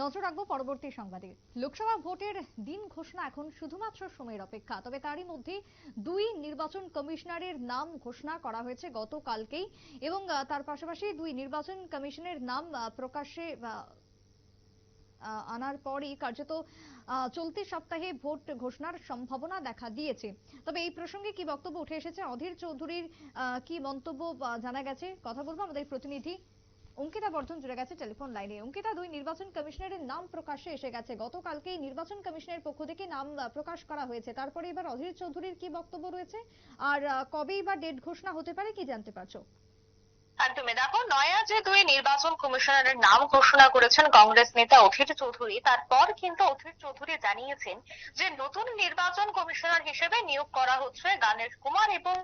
নজর রাখব পরবর্তী সংবাদে। লোকসভা ভোটের দিন ঘোষণা এখন শুধুমাত্র সময়ের অপেক্ষা। তবে তারই মধ্যে দুই নির্বাচন কমিশনারের নাম ঘোষণা করা হয়েছে গতকালকেই এবং তার পাশাপাশি দুই নির্বাচন কমিশনের নাম প্রকাশ্যে আনার পরই কার্যত চলতি সপ্তাহে ভোট ঘোষণার সম্ভাবনা দেখা দিয়েছে। তবে এই প্রসঙ্গে কি বক্তব্য উঠে এসেছে? অধীর চৌধুরীর কি মন্তব্য জানা গেছে? কথা বলব আমাদের প্রতিনিধি অঙ্কিতা বর্ধন জুড়ে গেছে টেলিফোন লাইনে। অঙ্কিতা, দুই নির্বাচন কমিশনারের নাম প্রকাশে এসে গেছে। গতকালকেই নির্বাচন কমিশনের পক্ষ থেকে নাম প্রকাশ করা হয়েছে। তারপরে এবার অধীর চৌধুরীর কি বক্তব্য রয়েছে? আর কবেই বা ডেট ঘোষণা হতে পারে কি জানতে পারছ? একদমই দেখো, নয়া যে দুই নির্বাচন কমিশনারের নাম ঘোষণা করেছেন কংগ্রেস নেতা অধীর চৌধুরী, তারপর কিন্তু অধীর চৌধুরী জানিয়েছেন যে নতুন নির্বাচন কমিশনার হিসেবে নিয়োগ করা হচ্ছে গানেশ কুমার এবং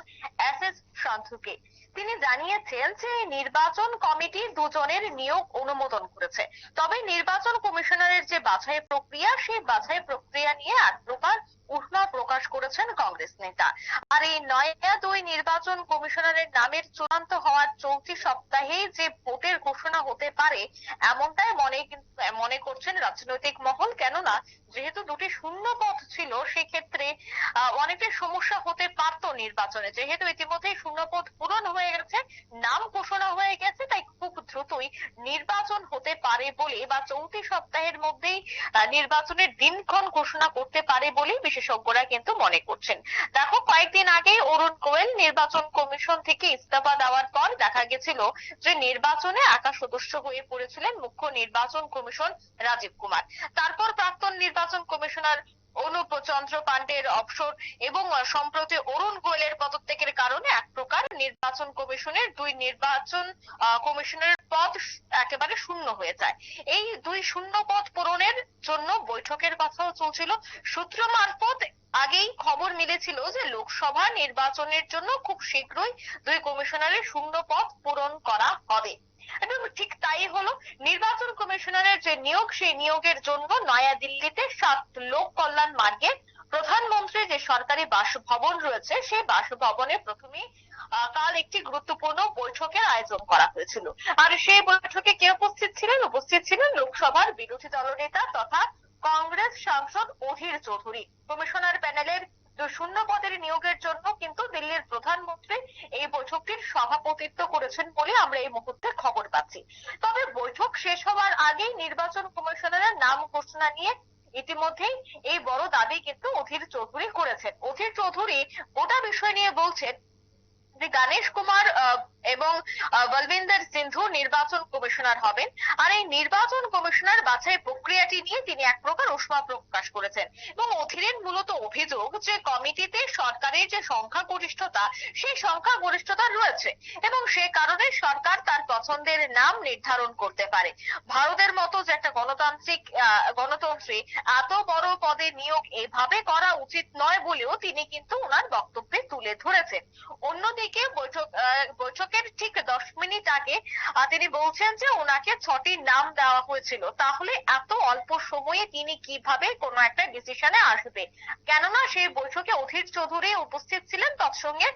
এস এস সান্ধুকে তিনি জানিয়েছেন যে নির্বাচন কমিটি দুজনের নিয়োগ অনুমোদন করেছে। তবে নির্বাচন কমিশনারের যে বাছাই প্রক্রিয়া, সেই বাছাই প্রক্রিয়া নিয়ে এক প্রকার উষ্মা প্রকাশ করেছেন কংগ্রেস নেতা। আর এই নয়া দুই নির্বাচন কমিশনারের নামের চূড়ান্ত হওয়ার চলতি সপ্তাহে যে ভোটের ঘোষণা হতে পারে এমনটাই মনে মনে করছেন রাজনৈতিক মহল। কেননা যেহেতু দুটি শূন্য পদ ছিল সেক্ষেত্রে আহ, অনেকটা সমস্যা হতে পারতো নির্বাচনে। যেহেতু ইতিমধ্যেই শূন্য পদ পূরণ হয়ে গেছে নাম ঘোষণা হয়ে গেছে তাই খুব দ্রুতই নির্বাচন হতে পারে বলে বা চলতি সপ্তাহের মধ্যেই নির্বাচনের দিনক্ষণ ঘোষণা করতে পারে বলেই বিশেষজ্ঞরা কিন্তু মনে করছেন। দেখো, কয়েকদিন আগেই অরুণ গোয়েল নির্বাচন কমিশন থেকে ইস্তফা দেওয়ার পর দেখা গেছিল যে নির্বাচনে একা সদস্য হয়ে পড়েছিলেন মুখ্য নির্বাচন কমিশন রাজীব কুমার। তারপর প্রাক্তন নির্বাচন কমিশনার অনুপ চন্দ্র পান্ডের অবসর এবং সম্প্রতি অরুণ গোয়েলের পদত্যাগের কারণে এক প্রকার নির্বাচন কমিশনের দুই নির্বাচন কমিশনের পদ একেবারে শূন্য হয়ে যায়। এই দুই শূন্য পদ পূরণের জন্য বৈঠকের কথাও চলছিল। সূত্র মারফত আগেই খবর মিলেছিল যে লোকসভা নির্বাচনের জন্য খুব শীঘ্রই দুই কমিশনারের শূন্য পদ পূরণ করা হবে। এবং ঠিক তাই হলো, নির্বাচন কমিশনারের যে নিয়োগ, সেই নিয়োগের জন্য নয়াদিল্লিতে সাত লোক কল্যাণ মার্গে প্রধানমন্ত্রীর যে সরকারি বাসভবন রয়েছে, সেই বাসভবনে প্রথমে কাল একটি গুরুত্বপূর্ণ বৈঠকের আয়োজন করা হয়েছিল। আর সেই বৈঠকে কে উপস্থিত ছিলেন? উপস্থিত ছিলেন লোকসভার বিরোধী দলনেতা তথা কংগ্রেস সাংসদ অধীর চৌধুরী। কমিশনার প্যানেলের শূন্য পদের নিয়োগের জন্য কিন্তু দিল্লির প্রধানমন্ত্রী এই বৈঠকটির সভাপতিত্ব করেছেন বলে আমরা এই মুহূর্তে খবর পাচ্ছি। তবে বৈঠক শেষ হওয়ার আগেই নির্বাচন কমিশনারের নাম ঘোষণা নিয়ে ইতিমধ্যেই এই বড় দাবি কিন্তু অধীর চৌধুরী করেছেন। অধীর চৌধুরী গোটা বিষয় নিয়ে বলছেন যে গণেশ কুমার এবং বলবিন্দর সিন্ধু নির্বাচন কমিশনার হবেন। আর এই নির্বাচন কমিশনার বাছাই প্রক্রিয়াটি নিয়ে তিনি এক প্রকার উষ্মা প্রকাশ করেছেন। এবং অধীরের মূলত অভিযোগ যে কমিটিতে সরকারের যে সংখ্যাগরিষ্ঠতা, সেই সংখ্যাগরিষ্ঠতা রয়েছে এবং সে কারণে সরকার তার পছন্দের নাম নির্ধারণ করতে পারে। ভারতের মতো যে একটা গণতান্ত্রিক গণতন্ত্রে, এত বড় পদে নিয়োগ এভাবে করা উচিত নয় বলেও তিনি কিন্তু ওনার বক্তব্যে তুলে ধরেছেন অন্যদিকে বৈঠক বৈঠকের ঠিক দশ মিনিট আগে তিনি বলছেন যে ওনাকে ছটি নাম দেওয়া হয়েছিল। তাহলে এত অল্প সময়ে তিনি কীভাবে কোনো একটা ডিসিশনে আসবে? কেননা সেই বৈঠকে অধীর চৌধুরী উপস্থিত ছিলেন, তৎসঙ্গে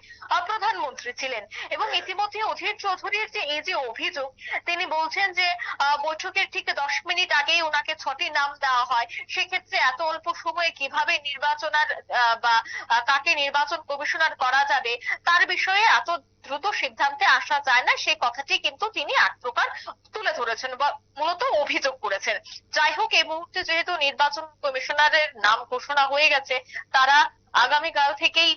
প্রধানমন্ত্রী ছিলেন। এবং ইতিমধ্যে অধীর চৌধুরীর যে এই যে অভিযোগ, তিনি বলছেন যে বৈঠকের ঠিক দশ মিনিট আগেই ওনাকে ছটি নাম দেওয়া হয়। সেক্ষেত্রে এত অল্প সময়ে কীভাবে নির্বাচনার বা কাকে নির্বাচন কমিশনার করা যাবে তার বিষয়ে এত দ্রুত সিদ্ধান্তে আসা যায় না, সেই কথাটি কিন্তু তিনি এক প্রকার তুলে ধরেছেন বা মূলত অভিযোগ করেছেন। যাই হোক, এই মুহূর্তে যেহেতু নির্বাচন কমিশনারের নাম ঘোষণা হয়ে গেছে, তারা আগামীকাল থেকেই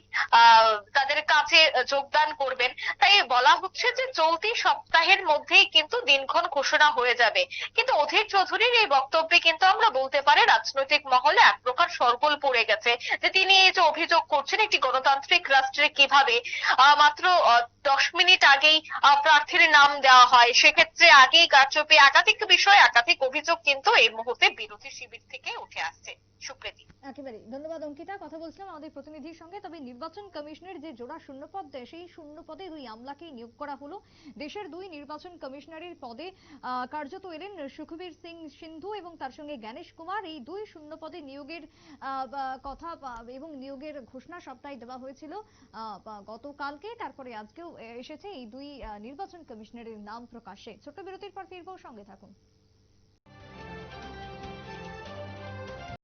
তাদের কাছে যোগদান করবেন। তাই বলা হচ্ছে যে চলতি সপ্তাহের মধ্যেই কিন্তু দিনক্ষণ ঘোষণা হয়ে যাবে। কিন্তু অধীর চৌধুরীর এই বক্তব্যে কিন্তু আমরা বলতে পারি, রাজনৈতিক মহলে এক প্রকার সরগোল পড়ে গেছে যে তিনি এই যে অভিযোগ করছেন, একটি গণতান্ত্রিক রাষ্ট্রে কীভাবে মাত্র দশ মিনিট আগেই প্রার্থীর নাম দেওয়া হয়। সেক্ষেত্রে আগেই কারচুপি একাধিক বিষয় একাধিক অভিযোগ কিন্তু এই মুহূর্তে বিরোধী শিবির থেকে উঠে আসছে। সুপ্রীতি। একেবারে ধন্যবাদ অঙ্কিতা। কথা বলছিলাম আমাদের প্রতিনিধির সঙ্গে। তবে নির্বাচন কমিশনের যে জোড়া শূন্য পদ দেয়, সেই শূন্য পদে দুই আমলাকেই নিয়োগ করা হলো। দেশের দুই নির্বাচন কমিশনারের পদে কার্যত এলেন সুখবীর সিং সিন্ধু এবং তার সঙ্গে জ্ঞানেশ কুমার। এই দুই শূন্য পদে নিয়োগের কথা এবং নিয়োগের ঘোষণা সপ্তাহে দেওয়া হয়েছিল গতকালকে। তারপরে আজকেও এসেছে এই দুই নির্বাচন কমিশনারের নাম প্রকাশে ছোট্ট বিরতির পর ফিরবো সঙ্গে থাকুন।